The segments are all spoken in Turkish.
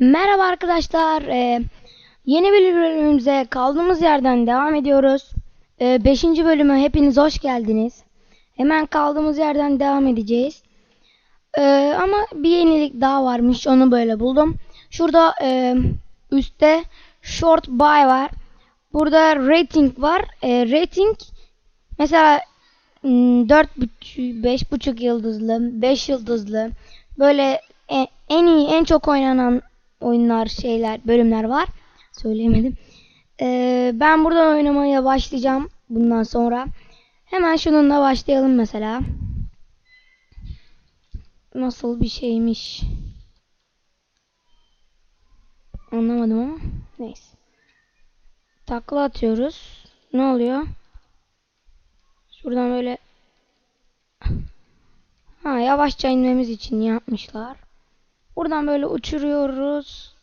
Merhaba arkadaşlar. Ee, yeni bir bölümümüze kaldığımız yerden devam ediyoruz. 5. bölüme hepiniz hoş geldiniz. Hemen kaldığımız yerden devam edeceğiz. Ee, ama bir yenilik daha varmış. Onu böyle buldum. Şurada e, üstte short buy var. Burada rating var. E, rating mesela hmm, 4.5 5.5 yıldızlı, 5 yıldızlı böyle e- en iyi, en çok oynanan oyunlar, şeyler, bölümler var. Söyleyemedim. Ee, ben buradan oynamaya başlayacağım bundan sonra. Hemen şununla başlayalım mesela. Nasıl bir şeymiş? Anlamadım ama. Neyse. Takla atıyoruz. Ne oluyor? Şuradan böyle Ha yavaşça inmemiz için yapmışlar. Buradan böyle uçuruyoruz.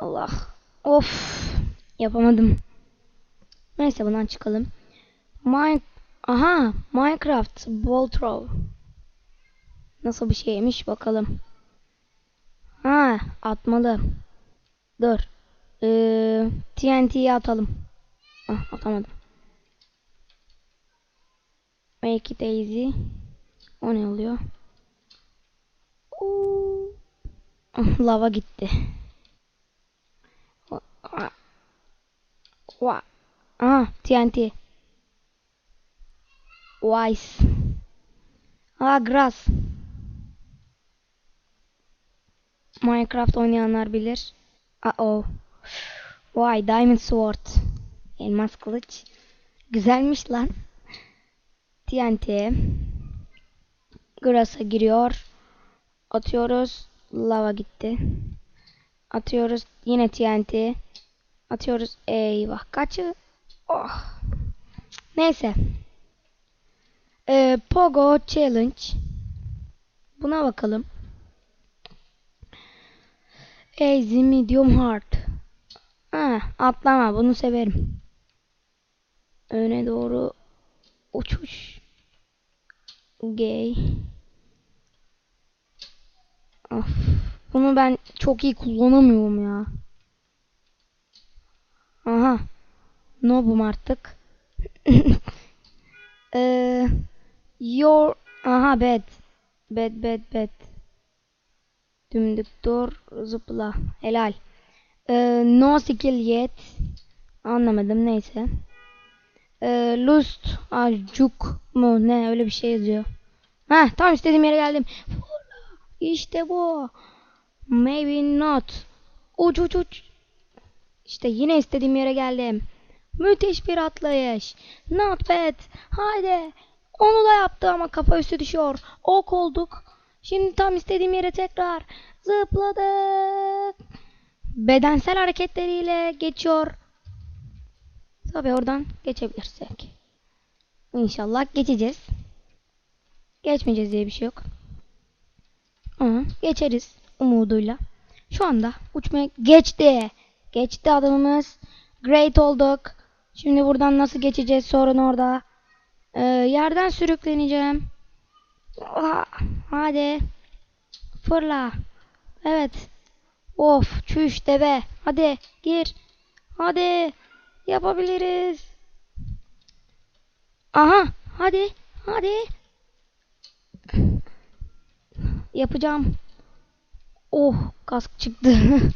Allah. Of. Yapamadım. Neyse bundan çıkalım. Mine Aha, Minecraft Ball Throw. Nasıl bir şeymiş bakalım. Ha, atmalı. Dur. Ee, TNT'yi atalım. Ah, atamadım. Make it easy. O ne oluyor? Lava gitti. Wa. Ah, TNT. Wise. Ah, grass. Minecraft oynayanlar bilir. Uh oh. Vay, diamond sword. Elmas kılıç. Güzelmiş lan. TNT. Grass'a giriyor. Atıyoruz. Lava gitti. Atıyoruz. Yine TNT. Atıyoruz. Eyvah. Kaçı? Oh. Neyse. Ee, Pogo Challenge. Buna bakalım. Easy, medium, hard. Ha, atlama. Bunu severim. Öne doğru uçuş. Gay. Bunu ben çok iyi kullanamıyorum ya. Aha. Nobum artık. Ee, your aha bed. Bed bed bed. Dümdük dur zıpla. Helal. Ee, no skill yet. Anlamadım neyse. Ee, lust acuk mu ne öyle bir şey yazıyor. Ha tam istediğim yere geldim. İşte bu. Maybe not. Uç uç uç. İşte yine istediğim yere geldim. Müthiş bir atlayış. Not bad. Haydi. Onu da yaptı ama kafa üstü düşüyor. Ok olduk. Şimdi tam istediğim yere tekrar zıpladık. Bedensel hareketleriyle geçiyor. Tabii oradan geçebilirsek. İnşallah geçeceğiz. Geçmeyeceğiz diye bir şey yok. Ama geçeriz umuduyla. Şu anda uçmaya geçti. Geçti adamımız. Great olduk. Şimdi buradan nasıl geçeceğiz sorun orada. Ee, yerden sürükleneceğim. Hadi. Fırla. Evet. Of çüş deve. Hadi gir. Hadi. Yapabiliriz. Aha. Hadi. Hadi. Yapacağım. Oh kask çıktı.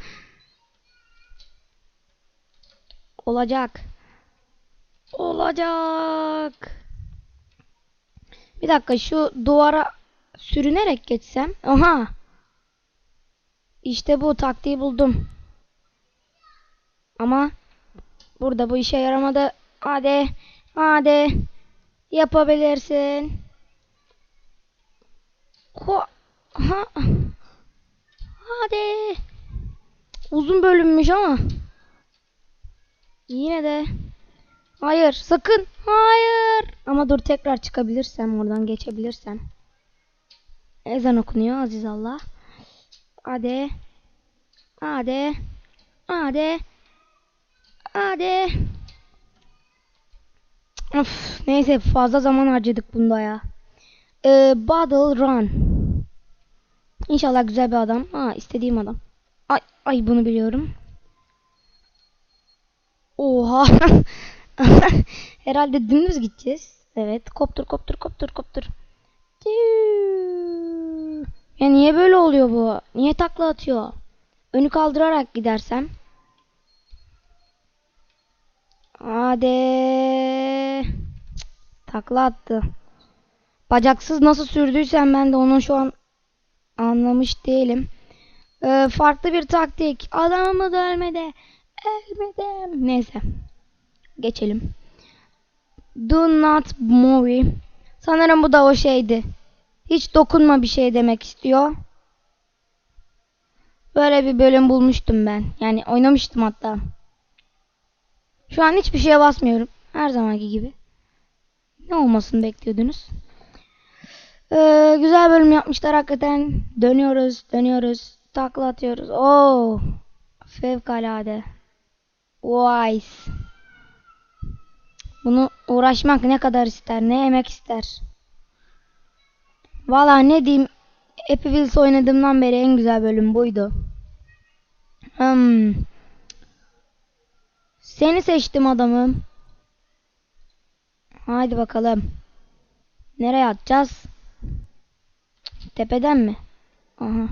Olacak. Olacak. Bir dakika şu duvara sürünerek geçsem. Aha. İşte bu taktiği buldum. Ama burada bu işe yaramadı. Hadi. Hadi. Yapabilirsin. Ho ha. Hadi. Uzun bölünmüş ama. Yine de. Hayır sakın. Hayır. Ama dur tekrar çıkabilirsem oradan geçebilirsem. Ezan okunuyor aziz Allah. Hadi. Hadi. Hadi. Hadi. Of, neyse fazla zaman harcadık bunda ya. Ee, Battle Run. İnşallah güzel bir adam. Ha istediğim adam. Ay ay bunu biliyorum. Oha. Herhalde dümdüz gideceğiz. Evet. Koptur koptur koptur koptur. Ya niye böyle oluyor bu? Niye takla atıyor? Önü kaldırarak gidersem. Hadi. Takla attı. Bacaksız nasıl sürdüysem ben de onun şu an anlamış değilim. Ee, farklı bir taktik. Adamı dövmede. Elmede. Neyse. Geçelim. Do not move. Sanırım bu da o şeydi. Hiç dokunma bir şey demek istiyor. Böyle bir bölüm bulmuştum ben. Yani oynamıştım hatta. Şu an hiçbir şeye basmıyorum. Her zamanki gibi. Ne olmasını bekliyordunuz? Ee, güzel bölüm yapmışlar hakikaten. Dönüyoruz, dönüyoruz. Takla atıyoruz. Oo! Fevkalade. Wise. Bunu uğraşmak ne kadar ister, ne emek ister. Valla ne diyeyim, Happy Wheels oynadığımdan beri en güzel bölüm buydu. Hmm. Seni seçtim adamım. Haydi bakalım. Nereye atacağız? Tepeden mi? Aha.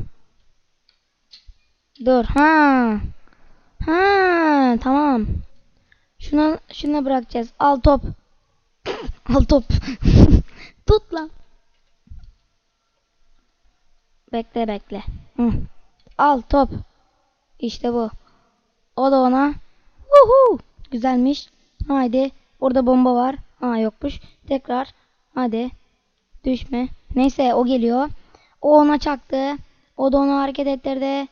Dur. Ha. Ha, tamam. Şuna şuna bırakacağız. Al top. Al top. Tut lan. Bekle bekle. Hı. Al top. İşte bu. O da ona. Uhu. Güzelmiş. Haydi. Orada bomba var. Ha yokmuş. Tekrar. Hadi. Düşme. Neyse o geliyor. O ona çaktı. O da onu hareket ettirdi.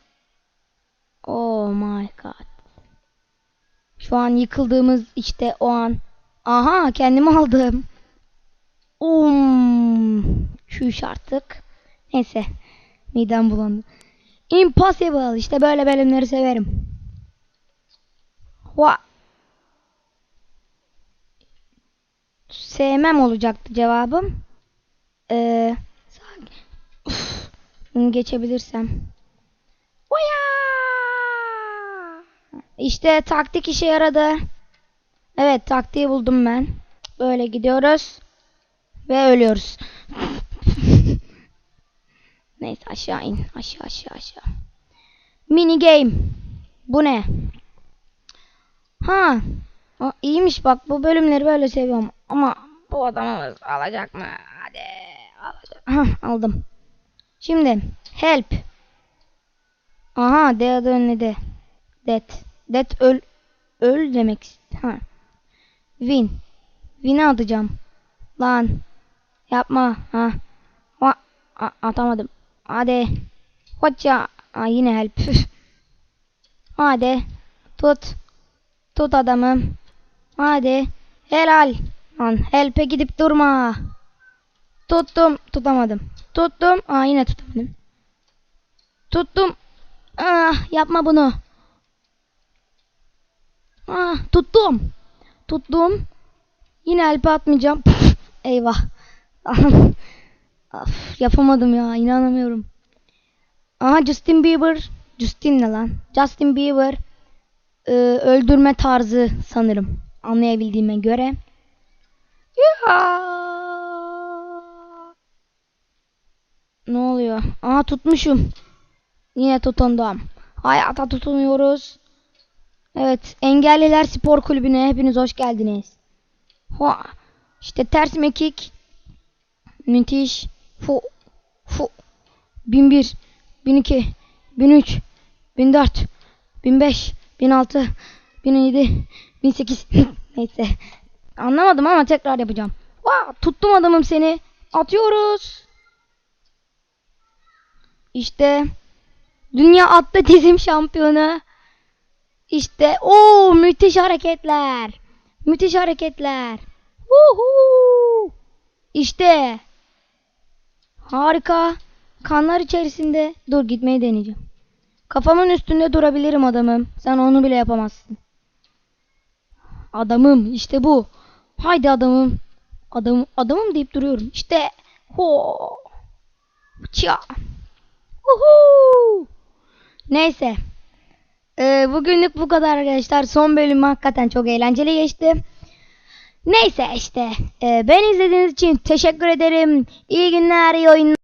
Oh my god. Şu an yıkıldığımız işte o an. Aha kendimi aldım. Um, çüş artık. Neyse. Midem bulandı. Impossible. İşte böyle bölümleri severim. Hua. Sevmem olacaktı cevabım. Ee, bunu geçebilirsem. Oya! İşte taktik işe yaradı. Evet taktiği buldum ben. Böyle gidiyoruz. Ve ölüyoruz. Neyse aşağı in. Aşağı aşağı aşağı. Mini game. Bu ne? Ha. Aa, iyiymiş bak bu bölümleri böyle seviyorum. Ama bu adamımız alacak mı? Hadi alacak. Ha, aldım. Şimdi help. Aha D adı önledi. Death. Death öl öl demek ha. Win. Win'i atacağım. Lan. Yapma. Ha. Ha. Atamadım. Hadi. Hoca. Aa, yine help. Hadi. Tut. Tut adamım. Hadi. Helal. Lan help'e gidip durma. Tuttum. Tutamadım. Tuttum. Aa yine tutamadım. Tuttum. Ah yapma bunu. Ah tuttum. Tuttum. Yine help'e atmayacağım. Püf, eyvah. of, yapamadım ya. inanamıyorum. Aha Justin Bieber. Justin ne lan? Justin Bieber e, öldürme tarzı sanırım. Anlayabildiğime göre. Ya. Ne oluyor? Aha tutmuşum. Yine tutundum. Hayata tutunuyoruz. Evet, Engelliler Spor Kulübü'ne hepiniz hoş geldiniz. Hoa. İşte ters mekik. Müthiş. Fu. Fu. 1001, 1002, 1003, 1004, 1005, 1006, 1007, 1008. Neyse. Anlamadım ama tekrar yapacağım. Vaa, tuttum adamım seni. Atıyoruz. İşte dünya atletizm şampiyonu. İşte o müthiş hareketler. Müthiş hareketler. Woohoo! İşte harika. Kanlar içerisinde dur gitmeyi deneyeceğim. Kafamın üstünde durabilirim adamım. Sen onu bile yapamazsın. Adamım işte bu. Haydi adamım. Adamım adamım deyip duruyorum. İşte ho. Çya. Neyse. Ee, bugünlük bu kadar arkadaşlar. Son bölüm hakikaten çok eğlenceli geçti. Neyse işte. Ee, beni izlediğiniz için teşekkür ederim. İyi günler, iyi oyunlar.